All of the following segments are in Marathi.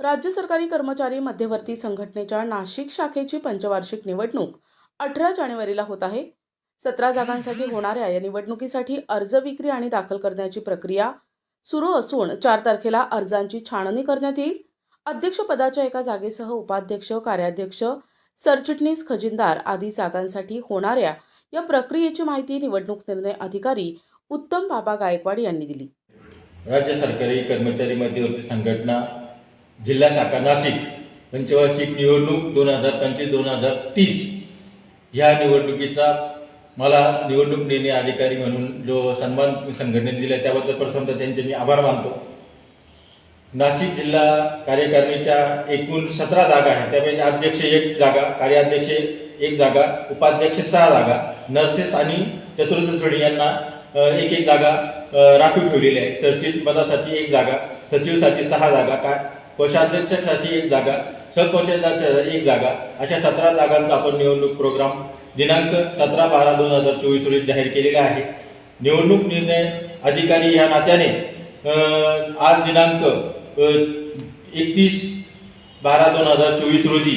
राज्य सरकारी कर्मचारी मध्यवर्ती संघटनेच्या नाशिक शाखेची पंचवार्षिक निवडणूक अठरा जानेवारीला होत आहे. सतरा जागांसाठी होणाऱ्या या निवडणुकीसाठी अर्ज विक्री आणि दाखल करण्याची प्रक्रिया सुरू असून चार तारखेला अर्जांची छाननी करण्यात येईल. अध्यक्षपदाच्या एका जागेसह उपाध्यक्ष कार्याध्यक्ष सरचिटणीस खजिनदार आदी जागांसाठी होणाऱ्या या प्रक्रियेची माहिती निवडणूक निर्णय अधिकारी उत्तम बाबा गायकवाड यांनी दिली. राज्य सरकारी कर्मचारी मध्यवर्ती संघटना जिल्हा शाखा नाशिक पंचवार्षिक निवडणूक दोन हजार पंचवीस दोन हजार तीस. ह्या निवडणुकीचा मला निवडणूक निर्णय अधिकारी म्हणून जो सन्मान संघटनेने दिला त्याबद्दल प्रथमतः त्यांचे मी आभार मानतो. नाशिक जिल्हा कार्यकारिणीच्या एकूण सतरा जागा आहेत. त्यापैकी अध्यक्ष एक जागा कार्याध्यक्ष एक जागा उपाध्यक्ष सहा जागा नर्सेस आणि चतुर्थ श्रेणी यांना एक एक जागा राखीव ठेवलेली आहे. सरचिटपदासाठी एक जागा सचिवसाठी सहा जागा का कोषाध्यक्षासाठी एक जागा सहकोषाध्यक्षासाठी एक जागा अशा सतरा जागांचा आपण निवडणूक प्रोग्राम दिनांक सतरा बारा दोन हजार चोवीस रोजी जाहीर केलेला आहे. निवडणूक निर्णय अधिकारी या नात्याने आज दिनांक एकतीस बारा दोन हजार चोवीस रोजी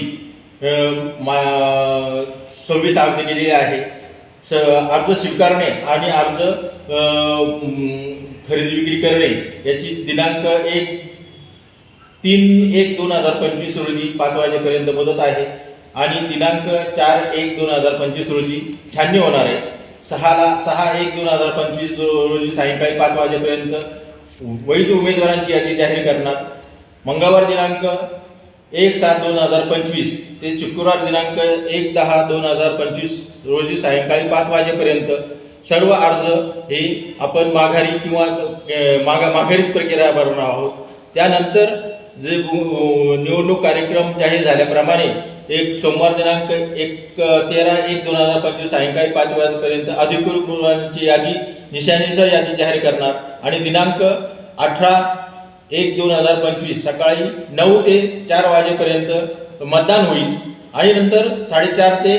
मा- सव्वीस अर्ज केलेले आहे. स अर्ज स्वीकारणे आणि अर्ज खरेदी विक्री करणे याची दिनांक एक तीन एक दोन हजार पंचवीस रोजी पाच वाजेपर्यंत मुदत आहे आणि दिनांक चार एक दोन हजार पंचवीस रोजी छाननी होणार आहे. सहाला सहा एक दोन हजार पंचवीस रोजी सायंकाळी पाच वाजेपर्यंत वैध उमेदवारांची यादी जाहीर करणार. मंगळवार दिनांक एक सात दोन हजार पंचवीस ते शुक्रवार दिनांक एक दहा दोन हजार पंचवीस रोजी सायंकाळी पाच वाजेपर्यंत सर्व अर्ज हे आपण माघारी किंवा अ, माघारी प्रक्रिया भरणार आहोत. त्यानंतर जे निवडणूक कार्यक्रम जाहीर झाल्याप्रमाणे एक सोमवार दिनांक एक तेरा एक दोन हजार पंचवीस सायंकाळी पाच वाजेपर्यंत अधिकृत उमेदवारांची यादी निशाणीसह यादी जाहीर करणार. आणि दिनांक अठरा एक दोन हजार पंचवीस सकाळी नऊ ते चार वाजेपर्यंत मतदान होईल. आणि नंतर साडेचार ते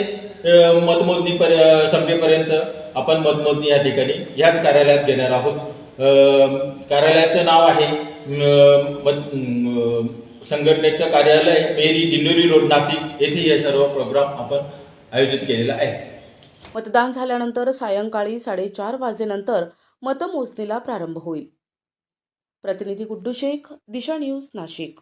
मतमोजणी पर संपेपर्यंत आपण मतमोजणी या ठिकाणी याच कार्यालयात घेणार आहोत. कार्यालयाचं नाव आहे मत- संघटनेचं कार्यालय मेरी दिंडोरी रोड नाशिक. येथे हे सर्व प्रोग्राम आपण आयोजित केलेला आहे. मतदान झाल्यानंतर सायंकाळी साडेचार वाजेनंतर मतमोजणीला प्रारंभ होईल. प्रतिनिधी गुड्डू शेख दिशा न्यूज नाशिक.